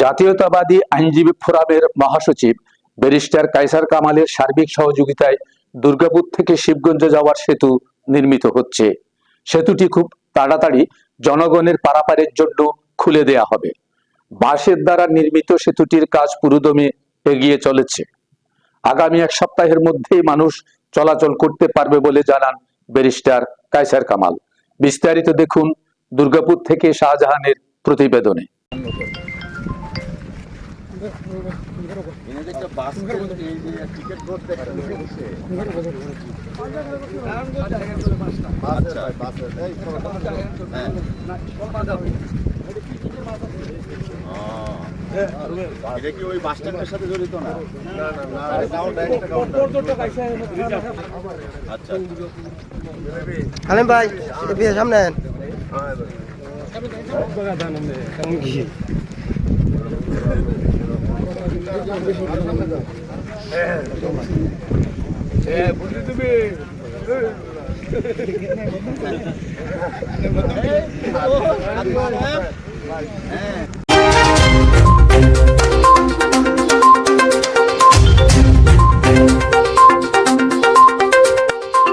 জাতীয়তাবাদী আইনজীবী ফোরামের মহাসচিব, ব্যারিস্টার কাইসার কামালের সার্বিক সহযোগিতায় দুর্গাপুর থেকে শিবগঞ্জ যাওয়ার সেতু নির্মিত হচ্ছে। সেতুটি খুব তাড়াতাড়ি জনগণের পারাপারের জন্য খুলে দেয়া হবে। বাঁশের দ্বারা নির্মিত সেতুটির কাজ পুরোদমে এগিয়ে চলেছে। আগামী এক সপ্তাহের মধ্যেই মানুষ চলাচল করতে পারবে বলে জানান ব্যারিস্টার কাইসার কামাল। বিস্তারিত দেখুন দুর্গাপুর থেকে শাহজাহানের প্রতিবেদনে। এটা কি ওই বাস স্ট্যান্ডের সাথে জড়িত না আচ্ছা হালিম ভাই এদিকে সামনে আন।